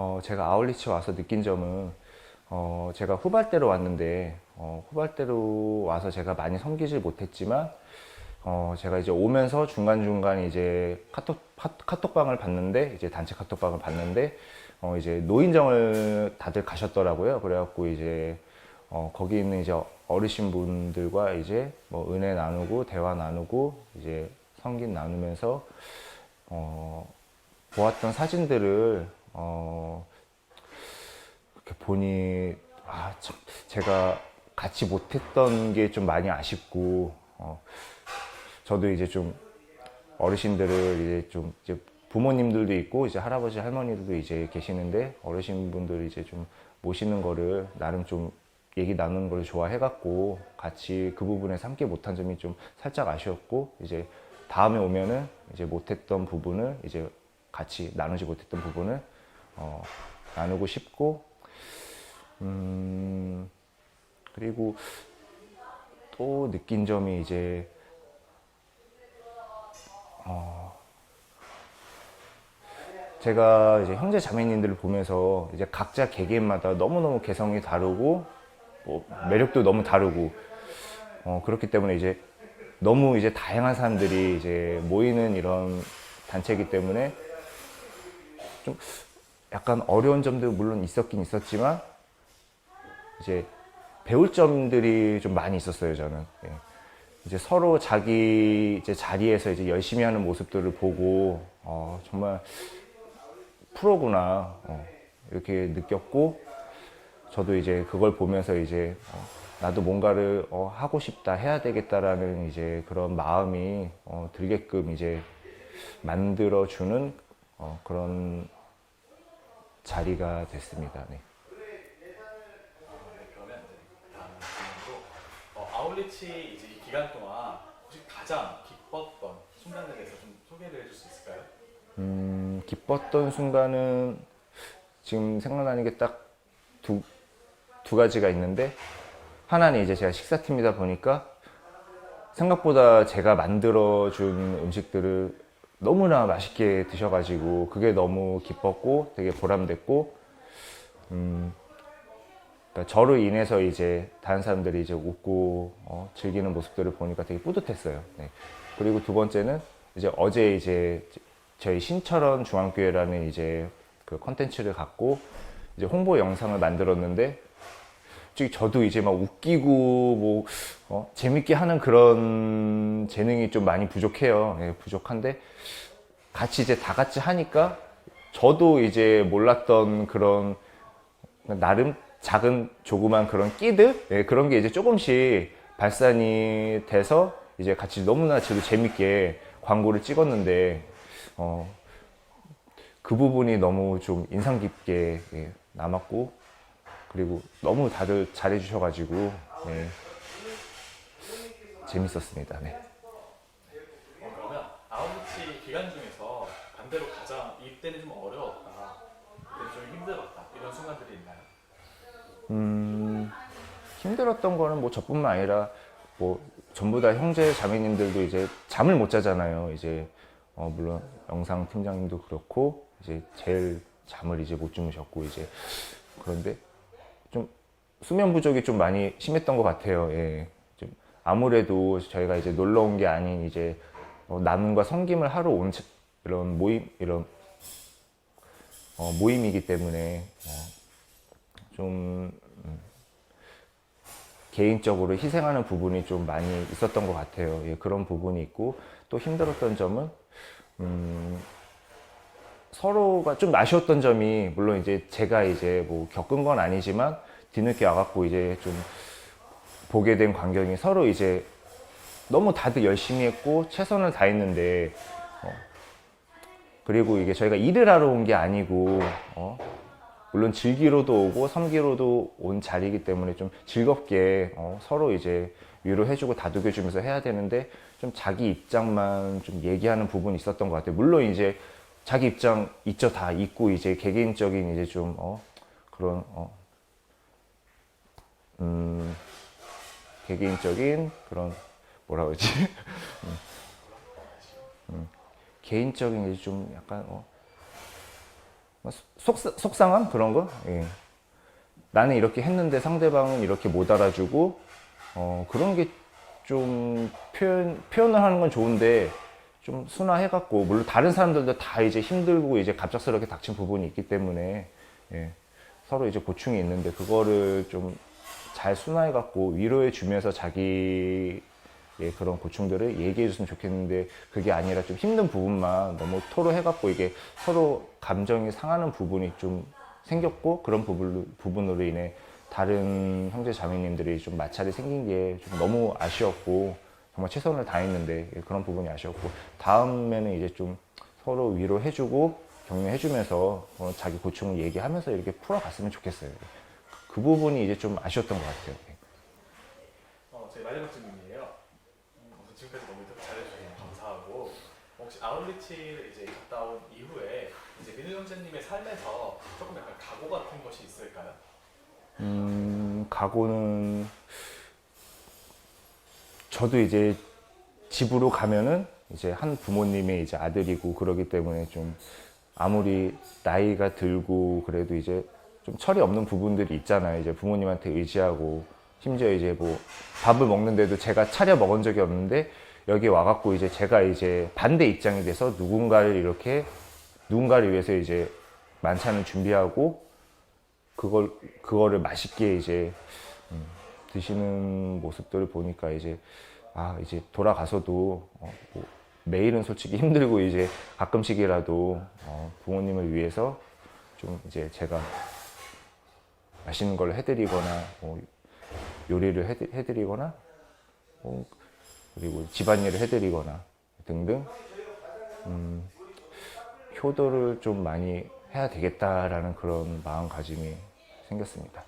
어, 제가 아울리치 와서 느낀 점은 어, 제가 후발대로 왔는데 어, 후발대로 와서 제가 많이 섬기질 못했지만 어, 제가 이제 오면서 중간중간 이제 카톡, 카, 카톡방을 봤는데 이제 단체 카톡방을 봤는데 어, 이제 노인정을 다들 가셨더라고요. 그래갖고 이제 어, 거기 있는 이제 어르신 분들과 이제 뭐 은혜 나누고 대화 나누고 이제 성긴 나누면서 어, 보았던 사진들을 어, 이렇게 보니 아, 참, 제가 같이 못했던 게 좀 많이 아쉽고 어, 저도 이제 좀 어르신들을 이제 좀 이제 부모님들도 있고 이제 할아버지 할머니들도 이제 계시는데 어르신분들 이제 좀 모시는 거를 나름 좀 얘기 나누는 걸 좋아해갖고 같이 그 부분에서 함께 못한 점이 좀 살짝 아쉬웠고 이제 다음에 오면은 이제 못했던 부분을 이제 같이 나누지 못했던 부분을 어, 나누고 싶고 음 그리고 또 느낀 점이 이제 어, 제가 이제 형제 자매님들을 보면서 이제 각자 개개인마다 너무너무 개성이 다르고 뭐 매력도 너무 다르고 어, 그렇기 때문에 이제 너무 이제 다양한 사람들이 이제 모이는 이런 단체이기 때문에 좀 약간 어려운 점도 물론 있었긴 있었지만 이제 배울 점들이 좀 많이 있었어요 저는 예. 이제 서로 자기 이제 자리에서 이제 열심히 하는 모습들을 보고 어, 정말 프로구나 어, 이렇게 느꼈고 저도 이제 그걸 보면서 이제 어, 나도 뭔가를 어, 하고 싶다 해야 되겠다라는 이제 그런 마음이 어, 들게끔 이제 만들어 주는 어, 그런 자리가 됐습니다. 네. 그러면 다음 질문으로 어, 아울리치 이제 이 기간 동안 혹시 가장 기뻤던 순간에 대해서 좀 소개를 해줄 수 있을까요? 음, 기뻤던 순간은 지금 생각나는 게 딱 두, 두 가지가 있는데 하나는 이제 제가 식사팀이다 보니까 생각보다 제가 만들어준 음식들을 너무나 맛있게 드셔가지고 그게 너무 기뻤고 되게 보람됐고 음, 그러니까 저로 인해서 이제 다른 사람들이 이제 웃고 어, 즐기는 모습들을 보니까 되게 뿌듯했어요. 네. 그리고 두 번째는 이제 어제 이제 저희 신철원 중앙교회라는 이제 그 컨텐츠를 갖고 이제 홍보 영상을 만들었는데 솔직히 저도 이제 막 웃기고 뭐 어, 재밌게 하는 그런 재능이 좀 많이 부족해요. 예, 부족한데 같이 이제 다 같이 하니까 저도 이제 몰랐던 그런 나름 작은 조그만 그런 끼들 예, 그런 게 이제 조금씩 발산이 돼서 이제 같이 너무나 저도 재밌게 광고를 찍었는데 어, 그 부분이 너무 좀 인상 깊게 예, 남았고 그리고 너무 다들 잘해주셔가지고 예, 재밌었습니다. 네. 어, 그러면 아울리치 기간 중에서 반대로 가장 이때는 좀 어려웠다, 이때는 좀 힘들었다 이런 순간들이 있나요? 음, 힘들었던 거는 뭐 저뿐만 아니라 뭐 전부 다 형제 자매님들도 이제 잠을 못 자잖아요. 이제 어, 물론 영상 팀장님도 그렇고 이제 제일 잠을 이제 못 주무셨고 이제 그런데 좀 수면 부족이 좀 많이 심했던 것 같아요. 예. 좀 아무래도 저희가 이제 놀러 온 게 아닌 이제 어, 나눔과 섬김을 하러 온 차- 이런 모임 이런 어, 모임이기 때문에 어, 좀 음, 개인적으로 희생하는 부분이 좀 많이 있었던 것 같아요. 예, 그런 부분이 있고 또 힘들었던 점은 음, 서로가 좀 아쉬웠던 점이 물론 이제 제가 이제 뭐 겪은 건 아니지만 뒤늦게 와갖고 이제 좀 보게 된 광경이 서로 이제 너무 다들 열심히 했고 최선을 다했는데 어, 그리고 이게 저희가 일을 하러 온 게 아니고 어, 물론 즐기러도 오고 섬기러도 온 자리이기 때문에 좀 즐겁게 어, 서로 이제 위로해주고 다독여주면서 해야 되는데 좀 자기 입장만 좀 얘기하는 부분이 있었던 것 같아요. 물론 이제 자기 입장 있죠 다 있고 이제 개개인적인 이제 좀 어, 그런 어, 음, 개개인적인 그런 뭐라 그러지 음, 음, 개인적인 이제 좀 약간 어, 속, 속상함 그런 거. 예. 나는 이렇게 했는데 상대방은 이렇게 못 알아주고 어, 그런 게 좀 표현 표현을 하는 건 좋은데 좀 순화해갖고 물론 다른 사람들도 다 이제 힘들고 이제 갑작스럽게 닥친 부분이 있기 때문에 예, 서로 이제 고충이 있는데 그거를 좀 잘 순화해갖고 위로해주면서 자기 의 그런 고충들을 얘기해 줬으면 좋겠는데 그게 아니라 좀 힘든 부분만 너무 토로해갖고 이게 서로 감정이 상하는 부분이 좀 생겼고 그런 부분, 부분으로 인해 다른 형제 자매님들이 좀 마찰이 생긴 게 좀 너무 아쉬웠고 정말 최선을 다했는데 그런 부분이 아쉬웠고 다음에는 이제 좀 서로 위로해주고 격려해주면서 어, 자기 고충을 얘기하면서 이렇게 풀어갔으면 좋겠어요. 그 부분이 이제 좀 아쉬웠던 것 같아요. 어, 저희 마지막 질문이에요. 음, 지금까지 너무 잘해주셔서 감사하고 혹시 아울리치를 이제 갔다 온 이후에 이제 민우 형제님의 삶에서 조금 약간 각오 같은 것이 있을까요? 음, 각오는 저도 이제 집으로 가면은 이제 한 부모님의 이제 아들이고 그러기 때문에 좀 아무리 나이가 들고 그래도 이제 좀 철이 없는 부분들이 있잖아요. 이제 부모님한테 의지하고 심지어 이제 뭐 밥을 먹는데도 제가 차려 먹은 적이 없는데 여기 와갖고 이제 제가 이제 반대 입장이 돼서 누군가를 이렇게 누군가를 위해서 이제 만찬을 준비하고 그걸 그거를 맛있게 이제 음, 드시는 모습들을 보니까 이제 아 이제 돌아가서도 어, 뭐 매일은 솔직히 힘들고 이제 가끔씩이라도 어, 부모님을 위해서 좀 이제 제가 맛있는 걸 해드리거나 뭐 요리를 해드, 해드리거나 뭐 그리고 집안일을 해드리거나 등등 음, 효도를 좀 많이 해야 되겠다라는 그런 마음가짐이 생겼습니다. 네.